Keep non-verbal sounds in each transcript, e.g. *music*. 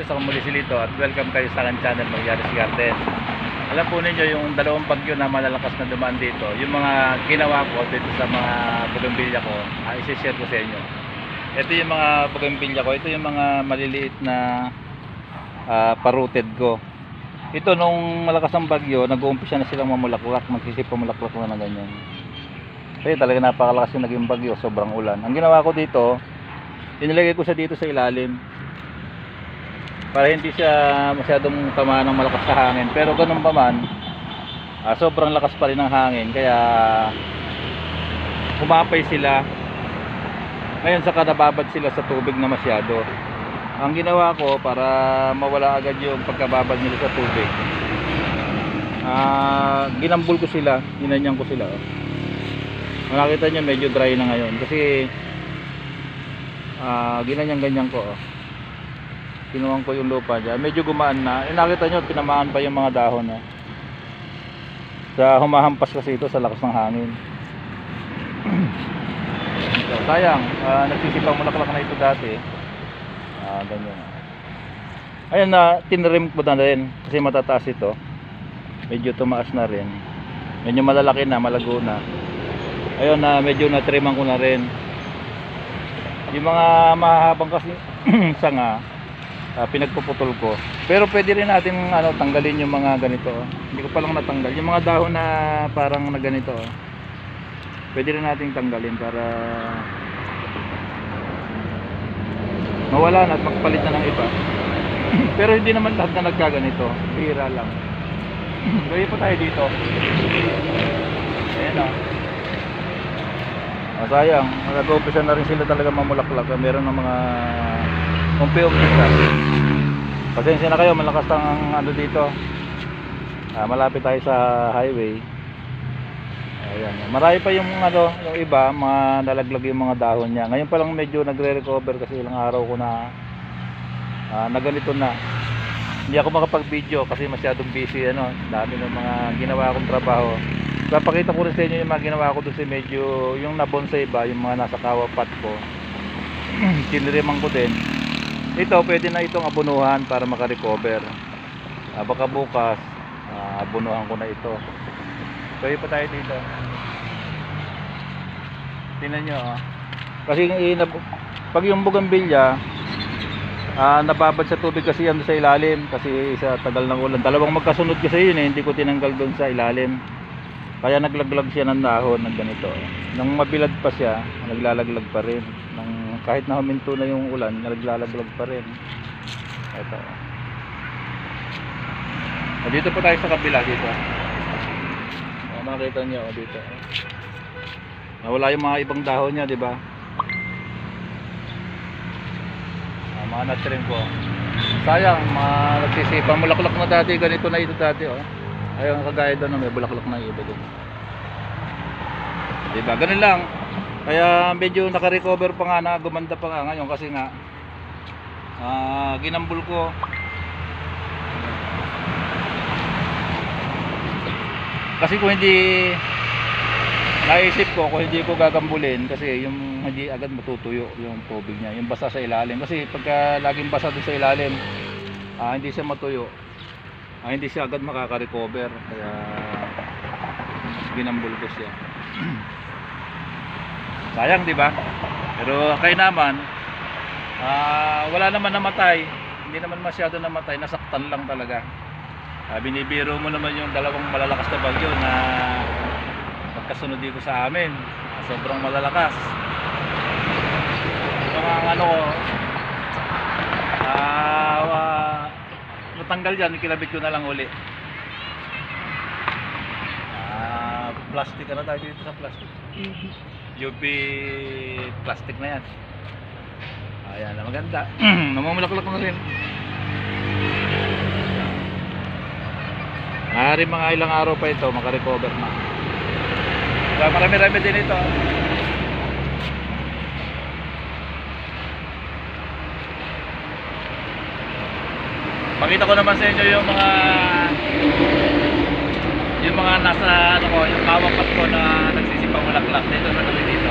po sa muli si at welcome kayo sa akin channel Magyaris Garden. Alam po ninyo yung dalawang bagyo na malalakas na dumaan dito, yung mga ginawa ko dito sa mga bougainvillea ko, ah, isi-share ko sa inyo. Ito yung mga bougainvillea ko, ito yung mga maliliit na ah, paruted ko. Ito nung malakas ang bagyo, nag-uumpisa na silang mamulaklak, magsisip mamulaklak na ng ganyan. Kasi talaga napakalakas yung naging bagyo, sobrang ulan. Ang ginawa ko dito, inilagay ko siya dito sa ilalim para hindi siya masyadong tamaan ng malakas na hangin. Pero ganun pa man ah, sobrang lakas pa rin ng hangin. Kaya humapay sila. Ngayon saka nababad sila sa tubig na masyado. Ang ginawa ko para mawala agad yung pagkababad nila sa tubig ah, ginambol ko sila. Ginanyan ko sila oh. makikita nyo medyo dry na ngayon. Kasi ah ginanyan-ganyan ko oh. Kinuhan ko yung lupa dyan. Medyo gumaan na. Eh, nakita nyo tinamaan pa yung mga dahon eh. sa humahampas kasi ito sa lakas ng hangin. *clears throat* So, sayang ah, nagsisipang mulaklak na ito dati. Ah ganyan. Ayun na tinrim ko na rin kasi matataas ito. Medyo tumaas na rin. Medyo malalaki na malago na. Ayun na medyo natriman ko na rin. Yung mga mahahabang kasi *clears throat* sanga ah, pinagpuputol ko pero pwede rin natin ano tanggalin yung mga ganito oh. hindi ko pa lang natanggal yung mga dahon na parang na ganito oh. pwede rin natin tanggalin para mawala na at magpalit na ng iba *clears throat* pero hindi naman lahat na nagkaganito bira lang *clears throat* gawin po tayo dito ayan oh. Oh, sayang, nag-uumpisa na rin sila talaga mamulaklak. Meron ng mga umpi-umpisa. Pasensya na kayo, malakas ang ano dito. Ah, malapit tayo sa highway. Ayan. Marami pa yung ano, yung iba, mga nalaglag yung mga dahon niya. Ngayon pa lang medyo nagre-recover kasi ilang araw ko na ah, na ganito na. Hindi ako makapag-video kasi masyadong busy ano, dami ng mga ginawa kong trabaho. Papakita ko rin sa inyo yung mga ginawa ko doon sa medyo yung nabonsai ba, yung mga nasa kawapat ko. *clears throat* Tiniriman ko din. Ito, pwede na itong abunuhan para makarecover. Ah, baka bukas, ah, abunuhan ko na ito. Pwede pa tayo dito. Tingnan nyo, ah. Kasi pag yung bugambilya, ah, nababad sa tubig kasi yan sa ilalim kasi sa tagal ng ulan. Dalawang magkasunod kasi yun eh, hindi ko tinanggal doon sa ilalim. Kaya naglaglag siya ng dahon ng ganito. Nung mabilad pa siya, naglalaglag pa rin. Nang kahit na huminto na yung ulan, naglalaglag pa rin. Ito. O, dito po tayo sa kabila dito. O, makita niyo o, dito. Nawala yung mga ibang dahon niya, di ba? Ah, mga natrim ko. Sayang, mga nagsisipang mulaklak na dati, ganito na ito dati, oh. Ayun, kagaya doon, may bulaklak na iba doon. Diba? Ganun lang. Kaya medyo naka-recover pa nga na, gumanda pa nga ngayon kasi nga ah, ginambul ko. Kasi kung hindi naisip ko kung hindi ko gagambulin kasi yung hindi agad matutuyo yung tubig niya, yung basa sa ilalim. Kasi pagka laging basa doon sa ilalim, ah, hindi siya matuyo ah, hindi siya agad makaka-recover kaya ginambol ko siya *clears throat* sayang di ba? Pero kay naman ah, wala naman namatay. Hindi naman masyado namatay. Nasaktan lang talaga. Ah, binibiro mo naman yung dalawang malalakas na bagyo na magkasunod dito sa amin. Ah, sobrang malalakas. Ito nga ang ano ah, ah, natanggal yan, kinabit ko na lang uli. Plastic ano tayo dito sa plastic? UV plastic na yan. Ayan, na maganda. Namumulaklak na rin. Maaari mga ilang araw pa ito, makarecover na. Kaya marami-rami din ito. Pakita ko naman sa inyo yung mga yung mga nasa ano ko, yung kawapat ko na nagsisipang mulaklak dito sa tabi dito.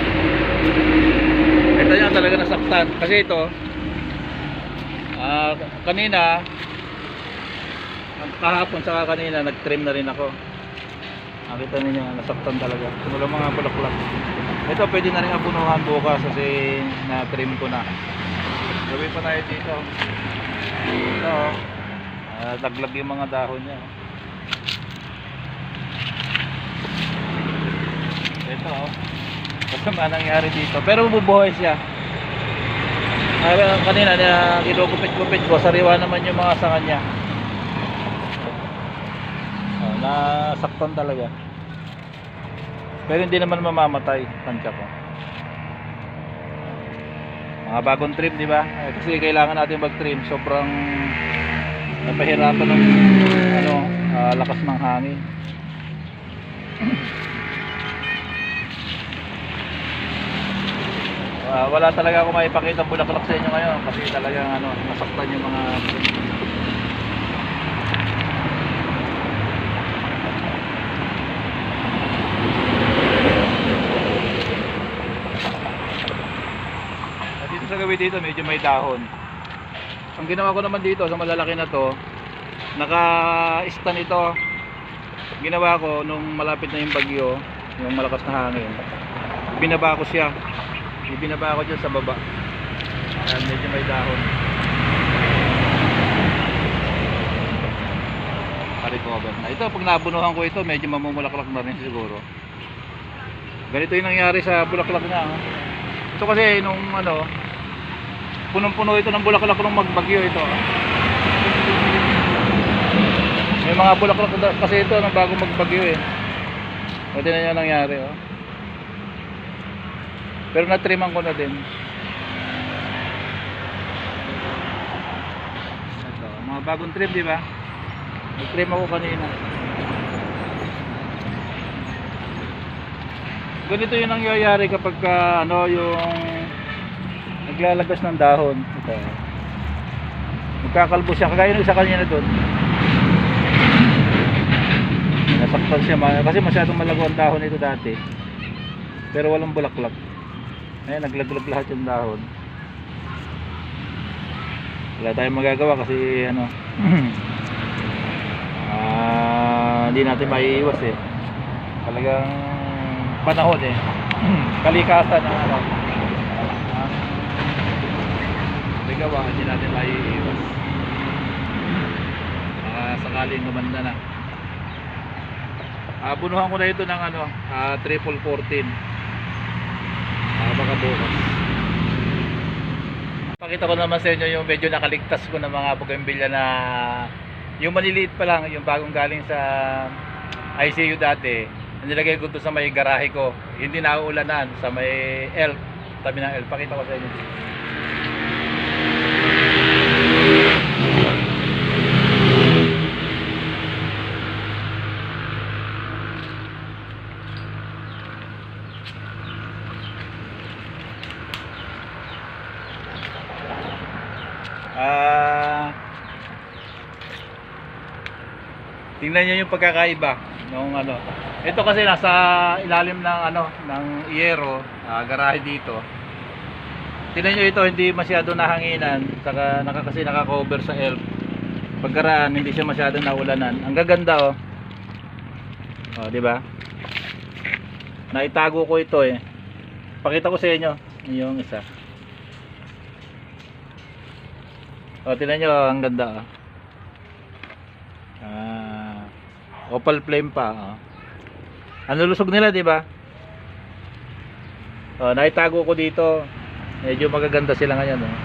Ito yan talaga nasaktan kasi ito Ah, kanina kahapon saka kanina nag-trim na rin ako. Nakita ninyo, nasaktan talaga. Simula mga bulaklak. Ito pwede na rin abunuhan bukas kasi na-trim ko na. Gawin pa tayo dito. Ito, ah, laglag yung mga dahon niya. Ito, oh. Kasama nangyari dito. Pero bubuhay siya. Ay, kanina na kinukupit-kupit ko, sariwa naman yung mga sanga niya. Oh, nasaktan talaga. Pero hindi naman mamamatay, tansya ko. Mga bagong trim, di ba? Eh, Kasi kailangan natin mag-trim. Sobrang napahirapan ng ano, ah, lakas ng hangin. *clears throat* Ah, wala talaga ako maipakita bulaklak sa inyo ngayon kasi talagang ano, nasaktan yung mga Ah, dito sa gabi dito medyo may dahon. Ang ginawa ko naman dito sa malalaki na to, naka-stand ito. Ginawa ko nung malapit na yung bagyo, yung malakas na hangin. Binaba ko siya. Ibinaba ko dyan sa baba. Ayan, medyo may dahon. Pa-recover na. Ito, pag nabunuhan ko ito, medyo mamumulaklak na rin siguro. Ganito yung nangyari sa bulaklak niya. oh. Ito kasi nung ano, punong-puno ito ng bulaklak nung magbagyo ito. oh. May mga bulaklak kasi ito nung bago magbagyo eh. O na yung nangyari oh. Pero natriman ko na din. Ito, mga bagong trim, di ba? Nag-trim ako kanina. Ganito yung nangyayari kapag ka, ano yung naglalabas ng dahon. Ito. Magkakalbo siya. Kagaya nung isa kanina doon. Nasaktan siya kasi masyadong malago ang dahon ito dati. Pero walang bulaklak. Ayan, naglaglag lahat yung dahon. Wala tayong magagawa kasi ano *clears throat* ah hindi natin maiiwas eh. Talagang panahon eh. *clears throat* Kalikasan ng ano. Bigawa, hindi natin maiiwas. Baka sakaling gumanda na. Ah, bunuhan ko na ito ng ano, ah, triple 14. Baka. Pakita ko naman sa inyo yung medyo nakaligtas ko ng mga bougainvillea na yung maliliit pa lang, yung bagong galing sa ICU dati. Nilagay ko to sa may garahe ko. Hindi nauulanan sa may L, tabi ng L. Pakita ko sa inyo. Tingnan niyo yung pagkakaiba nung ano. Ito kasi nasa ilalim ng ano ng iyero, ah, garahe dito. Tingnan niyo ito hindi masyado nahanginan, saka naka kasi naka-cover sa elf. Pagkaraan hindi siya masyado naulanan. Ang gaganda oh. Oh, di ba? Naitago ko ito eh. Pakita ko sa inyo yung isa. Oh, tingnan niyo ang ganda oh. Ah, opal flame pa. Oh. Ano lusog nila, di ba? Oh, naitago ko dito. Medyo magaganda sila ngayon, oh.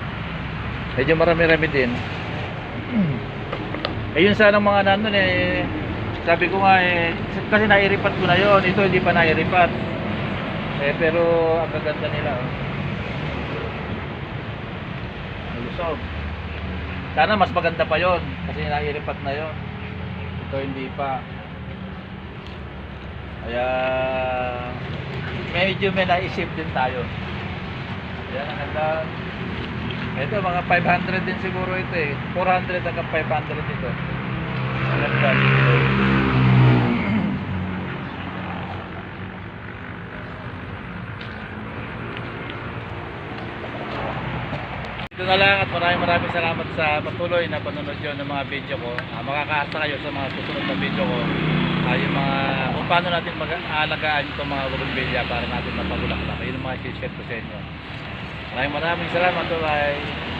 Medyo marami-rami din. *clears throat* Ayun sana mga nandun eh. Sabi ko nga eh, kasi nairipat ko na yon. Ito hindi pa nairipat. Eh, pero ang gaganda nila, oh. Lusog. Sana mas maganda pa yon kasi nairipat na yon. Ito hindi pa. Kaya medyo may naisip din tayo. Yan ang ganda. Ito mga 500 din siguro ito eh. 400 hanggang 500 ito. Ang ganda. Ito na lang at maraming maraming salamat sa patuloy na panonood nyo ng mga video ko. Ah, makakaasa kayo sa mga susunod na video ko. Ah, yung mga, kung paano natin mag-aalagaan itong mga bougainvillea para natin mapabulaklak. Yun ang mga share ko sa inyo. Maraming maraming salamat. Bye-bye.